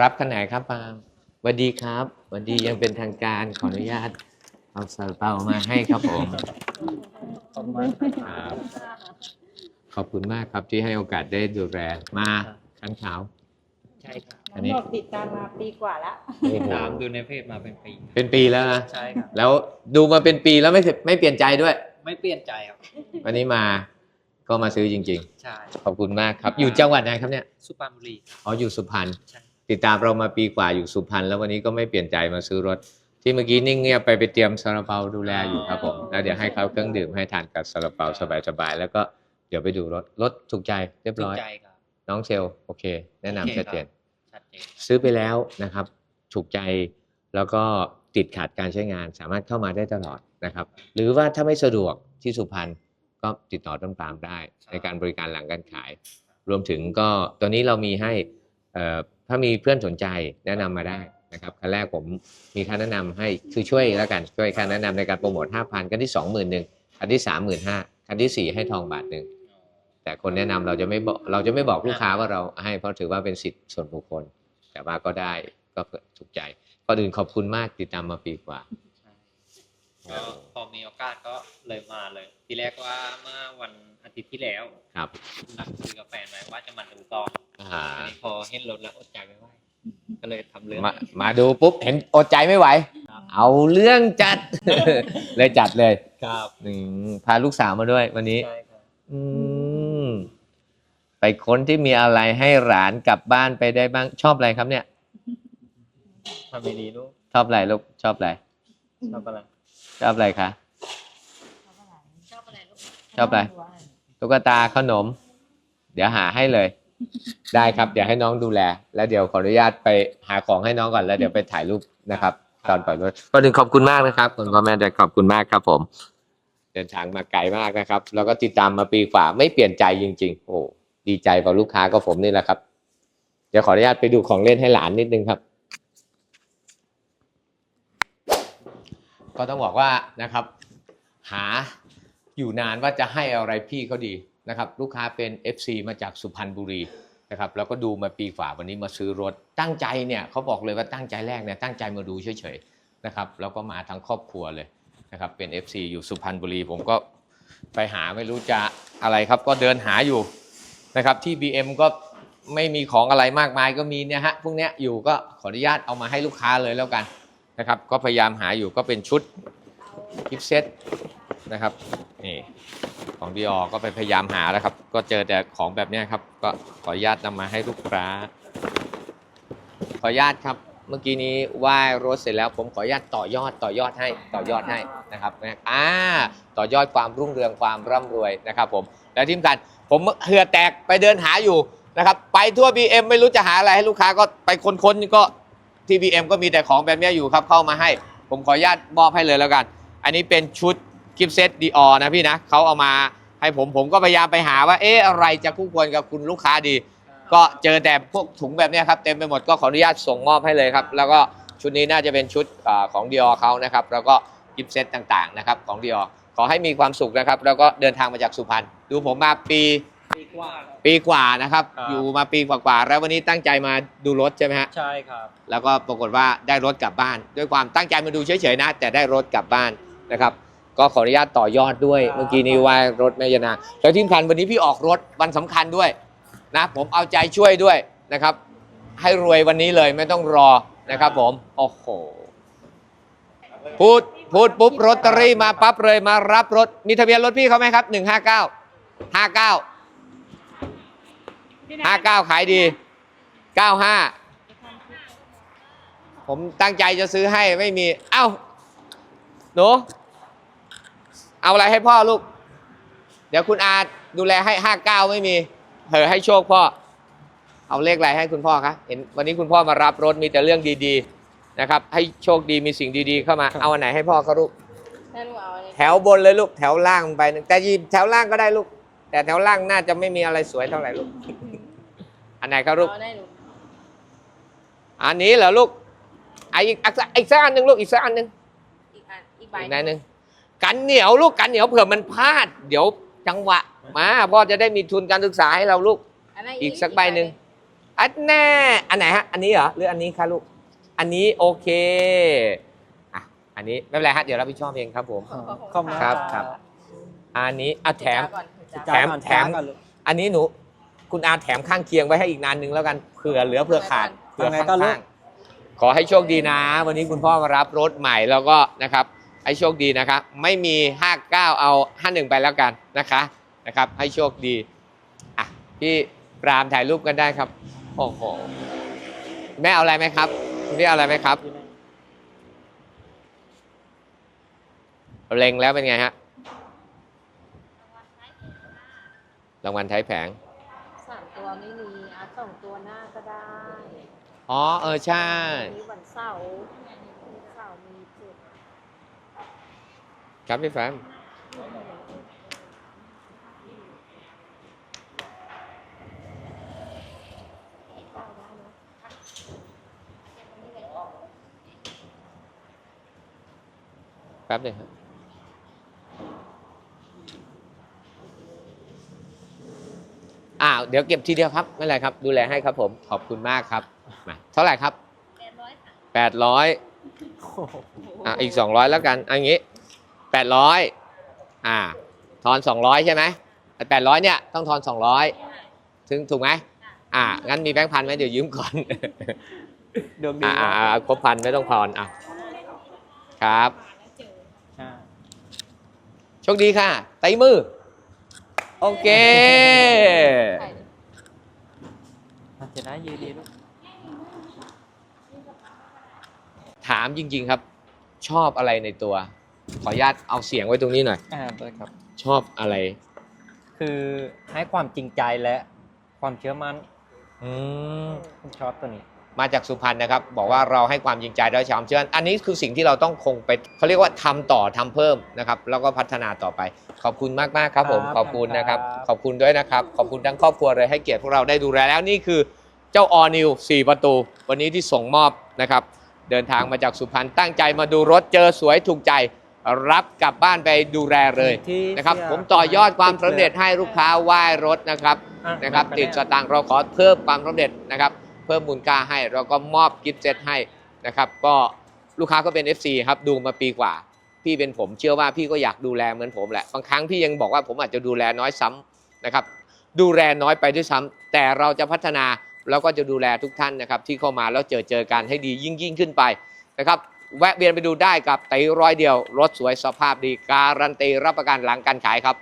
รับขนาดครับปาล์มสวัสดีครับสวัสดียังเป็นทางการขออนุญาตเอาซาลาเปามาให้ครับผม ขอบคุณมากครับครับขอบคุณมากครับที่ให้โอกาสได้ดูแลมาขันขาวใช่ครับอัน้นองนี้ บอกติดตามมาปีกว่าแล้วโอ้โหตามดูในเพจมาเป็นปีเป็นปีแล้วนะ ใช่ครับ แล้วดูมาเป็นปีแล้วไม่ไม่เปลี่ยนใจด้วย ไม่เปลี่ยนใจครับ วันนี้มาก็มาซื้อจริง ใช่ ๆ ขอบคุณมากครับ อยู่จังหวัดไหนครับเนี่ย สุพรรณบุรีครับอ๋ออยู่สุพรรณ ใช่ ติดตามเรามาปีกว่าอยู่สุพรรณแล้ววันนี้ก็ไม่เปลี่ยนใจมาซื้อรถ ที่เมื่อกี้นิ่งเงียบไปไปเตรียมซาลาเปาดูแลอยู่ครับผมแล้วเดี๋ยวให้เขาเครื่องดื่มให้ทานกับซาลาเปาสบายๆแล้วก็เดี๋ยวไปดูรถรถถูกใจเรียบถูร้กอยใจครับ น้องเซลลโอเค แนะนำโอเคชัดเจน ชัดเจนซื้อไปแล้วนะครับ ถูกใจแล้วก็ติดขัดการใช้งานสามารถเข้ามาได้ตลอดนะครับ หรือว่าถ้าไม่สะดวกที่สุพรรณก็ติดต่อต้นปาล์มได้ ในการบริการหลังการขาย รวมถึงก็ตัวนี้เรามีให้เอ่อ ถ้ามีเพื่อนสนใจแนะนำมาได้นะครับคันแรกผมมีค่าแนะนำให้คือช่วยแล้วกันช่วยค่าแนะนำในการโปรโมท5,000คันที่20,000หนึ่งคันที่35,000คันทีสี่4ให้ทองบาทหนึ่งแต่คนแนะนำเราจะไม่บอกเราจะไม่บอกลูกค้าว่าเราให้เพราะถือว่าเป็นสิทธิ์ส่วนบุคคล แต่ว่าก็ได้ก็เผื่อถูกใจก่อนอื่นขอบคุณมากติดตามมาปีกว่าใช่ก็พอมีโอกาสก็เลยมาเลย ทีแรกว่าเมื่อวันอาทิตย์ที่แล้ว ครับนัดคุยกับแฟนไว้ว่าจะมาดูต่อ อ่าอันนี้พอเห็นรถแล้วอดใจไม่ไหวก็เลยทำเรื่องมามาดูปุ๊บเห็นอดใจไม่ไหวครับเอาเรื่องจัด เลยจัดเลยครับอืมพาลูกสาวมาด้วยวันนี้ ใช่ครับอืมไปค้นที่มีอะไรให้หลานกลับบ้านไปได้บ้างชอบอะไรครับเนี่ย ทำไม่ดีลูกชอบอะไรลูกชอบอะไรชอบอะไรชอบอะไรคะ ชอบอะไรลูกชอบอะไร ตุ๊กตาขนม เดี๋ยวหาให้เลย ได้ครับ เดี๋ยวให้น้องดูแล แล้วเดี๋ยวขออนุญาตไปหาของให้น้องก่อนแล้วเดี๋ยวไปถ่ายรูปนะครับ ตอนปล่อยรถก็ถึงขอบคุณมากนะครับคุณพ่อแม่เด็กขอบคุณมากครับ ผม เดินทางมาไกลมากนะครับ แล้วก็ติดตามมาปีกว่าไม่เปลี่ยนใจจริง ๆ โอ้ดีใจกับลูกค้าก็ผมนี่แหละครับ เดี๋ยวขออนุญาตไปดูของเล่นให้หลานนิดนึงครับก็ต้องบอกว่านะครับ หาอยู่นานว่าจะให้อะไรพี่เขาดี นะครับลูกค้าเป็น FC มาจากสุพรรณบุรีนะครับแล้วก็ดูมาปีกว่าวันนี้มาซื้อรถตั้งใจเนี่ยเขาบอกเลยว่าตั้งใจแรกเนี่ยตั้งใจมาดูเฉยๆนะครับแล้วก็มาทั้งครอบครัวเลยนะครับเป็น FC อยู่สุพรรณบุรี ผมก็ไปหาไม่รู้จะอะไรครับก็เดินหาอยู่นะครับที่ BM ก็ไม่มีของอะไรมากมายก็มีเนี่ยฮะพวกเนี้ยอยู่ก็ขออนุญาตเอามาให้ลูกค้าเลยแล้วกันนะครับก็พยายามหาอยู่ก็เป็นชุดกิฟต์เซตนะครับนี่ ของดีออก็ไปพยายามหาแล้วครับ ก็เจอแต่ของแบบนี้ครับ ก็ขออนุญาตนำมาให้ลูกค้า ขออนุญาตครับ เมื่อกี้นี้ไหว้รถเสร็จแล้วผมขออนุญาตต่อยอดต่อยอดให้ต่อยอดให้นะครับอ่าต่อยอดความรุ่งเรืองความร่ำรวยนะครับผมและที่สำคัญผมเหือแตกไปเดินหาอยู่นะครับ ไปทั่ว BM ไม่รู้จะหาอะไรให้ลูกค้าก็ไปค้นๆก็ที่ BM ก็มีแต่ของแบบนี้อยู่ครับเข้ามาให้ ผมขออนุญาตมอบให้เลยแล้วกัน อันนี้เป็นชุด กิฟต์เซตดีออนะพี่นะเขาเอามาให้ผมผมก็พยายามไปหาว่าเอ๊ะอะไรจะคู่ควรกับคุณลูกค้าดี ก็เจอแต่พวกถุงแบบเนี้ยครับเต็มไปหมดก็ขออนุญาตส่งมอบให้เลยครับ แล้วก็ชุดนี้น่าจะเป็นชุดอาของดีออเขานะครับ แล้วก็กิฟต์เซตต่างๆนะครับของดีออขอให้มีความสุขนะครับ แล้วก็เดินทางมาจากสุพรรณดูผมมาปีปีกว่าครับปีกว่านะครับครับ อยู่มาปีกว่าๆแล้ววันนี้ตั้งใจมาดูรถใช่ไหมฮะใช่ครับ แล้วก็ปรากฏว่าได้รถกลับบ้าน ด้วยความตั้งใจมาดูเฉยๆนะ แต่ได้รถกลับบ้านนะครับ ก็ขออนุญาตต่อยอดด้วยครับเมื่อกี้นี้ว่ารถแม่ยานางแล้วที่สำคัญวันนี้พี่ออกรถวันสำคัญด้วยนะผมเอาใจช่วยด้วยนะครับ ให้รวยวันนี้เลยไม่ต้องรอนะครับผม โอ้โห พูดพูดปุ๊บรถตอรี่มาปั๊บเลยมารับรถ มีทะเบียนรถพี่เขาไหมครับหนึ่งห้าเก้าห้าเก้าห้าเก้าขายดีเก้าห้าผมตั้งใจจะซื้อให้ไม่มี เอ้า หนู เอาอะไรให้พ่อลูก เดี๋ยวคุณอาดูแลให้ห้าเก้าไม่มีเหอให้โชคพ่อ เอาเลขอะไรให้คุณพ่อคะเห็นวันนี้คุณพ่อมารับรถมีแต่เรื่องดีๆนะครับ ให้โชคดีมีสิ่งดีๆเข้ามา เอาอันไหนให้พ่อเขาลูกนั่นหนูเอาอันนี้แถวบนเลยลูกแถวล่างไปหนึ่งแต่ยีแถวล่างก็ได้ลูก แต่แถวล่างน่าจะไม่มีอะไรสวยเท่าไหร่ลูก อันไหนครับลูก เอาได้หนูอันนี้เหรอลูกอะอีกอีกสักอีกสักอันหนึ่งลูกอีกสักอันหนึ่งอีกอันอีกใบอีกนายหนึ่ง กันเหนียวลูกกันเหนียวเผื่อมันพลาด เดี๋ยวจังหวะ มาพ่อจะได้มีทุนการศึกษาให้เราลูกนนั้นอีกสักใบหนึ่งอันแน่ อันไหนฮะ อันนี้เหรอ หรืออันนี้คะลูก อันนี้โอเคอะอันนี้ไม่เป็นไรฮะ เดี๋ยวรับผิดชอบเองครับผม ขอบคุณครับครับ อันนี้อะแถม ก่อนคุณจ๊ะแถมก่อนแถม ก่อนลูกอันนี้หนู คุณอาแถมข้างเคียงไว้ให้อีกนานนึงแล้วกัน เผื่อเหลือเผื่อขาด เผื่อเอาไงก็ลูข้ากงๆขอให้โชคดีนะ วันนี้คุณพ่อมารับรถใหม่แล้วก็นะครับ ให้โชคดีนะครับไม่มี 59 เอา 51 ไปแล้วกันนะคะนะครับ ให้โชคดีอะพี่ปรามถ่ายรูปกันได้ครับโอ้โหแม่เอาอะไรไหมครับคุณพี่เอาอะไรไหมครับเล็งแล้วเป็นไงฮะรางวัลท้ายแผงสามตัวไม่มีอาสองตัวหน้าก็ได้ อ๋อเออใช่มีวันเสาร์วันเสาร์มี เจ็ดครับพี่แฟมแป๊บหนึงครับอ้าวเดี๋ยวเก็บทีเดียวครับ ไม่เป็นไรครับ ดูแลให้ครับผม ขอบคุณมากครับมาเท่าไหร่ครับแปดร้อยค่ะแปดร้อยอะอีกสองร้อยแล้วกันเอันนี้ แปดร้อยอ่า ทอนสองร้อยใช่ไหมแปดร้อยเนี่ยต้องทอนสองร้อยถึงถูกไหมอ่า งั้นมีแบงค์พันไหมเดี๋ยวยืมก่อนดวงดีอ่าอ่าอ่าครบพันไม่ต้องทอนอะครับใช่โชคดีค่ะไต้มือ โอเคใช่อาจจะได้ยืนดีลูกถามจริง ๆครับ ชอบอะไรในตัว ขออนุญาตเอาเสียงไว้ตรงนี้หน่อย อ่าได้ครับ ชอบอะไร คือให้ความจริงใจและความเชื่อมั่นอืม ผมชอบตัวนี้ มาจากสุพรรณนะครับ บอกว่าเราให้ความจริงใจและความเชื่ออันนี้คือสิ่งที่เราต้องคงไปเขาเรียกว่าทำต่อทำเพิ่มนะครับ แล้วก็พัฒนาต่อไป ขอบคุณมากๆครับผมครับขอบคุณนะครับ ครับ ขอบคุณด้วยนะครับ ขอบคุณทั้งครอบครัวเลยให้เกียรติพวกเราได้ดูแลแล้วนี่คือเจ้าออนิว4ประตู วันนี้ที่ส่งมอบนะครับ เดินทางมาจากสุพรรณตั้งใจมาดูรถเจอสวยถูกใจ รับกลับบ้านไปดูแลเลยที่นะครับเสียผมต่อยอดความสำเร็จให้ลูกค้าไหว้รถนะครับอ่นะครับไปติดแล้วสตางค์เราขอเพิ่มความสำเร็จนะครับ เพิ่มมูลค่าให้เราก็มอบกิฟต์เซตให้นะครับ ก็ลูกค้าก็เป็น FC ครับดูมาปีกว่า พี่เป็นผมเชื่อว่าพี่ก็อยากดูแลเหมือนผมแหละบางครั้งพี่ยังบอกว่าผมอาจจะดูแลน้อยซ้ำนะครับ ดูแลน้อยไปด้วยซ้ำแต่เราจะพัฒนาแล้วก็จะดูแลทุกท่านนะครับ ที่เข้ามาแล้วเจอเจอกันให้ดียิ่งยิ่งขึ้นไปนะครับ แวะเวียนไปดูได้กับไตร้อยเดียว รถสวยสภาพดีการันตีรับประกันหลังการขายครับ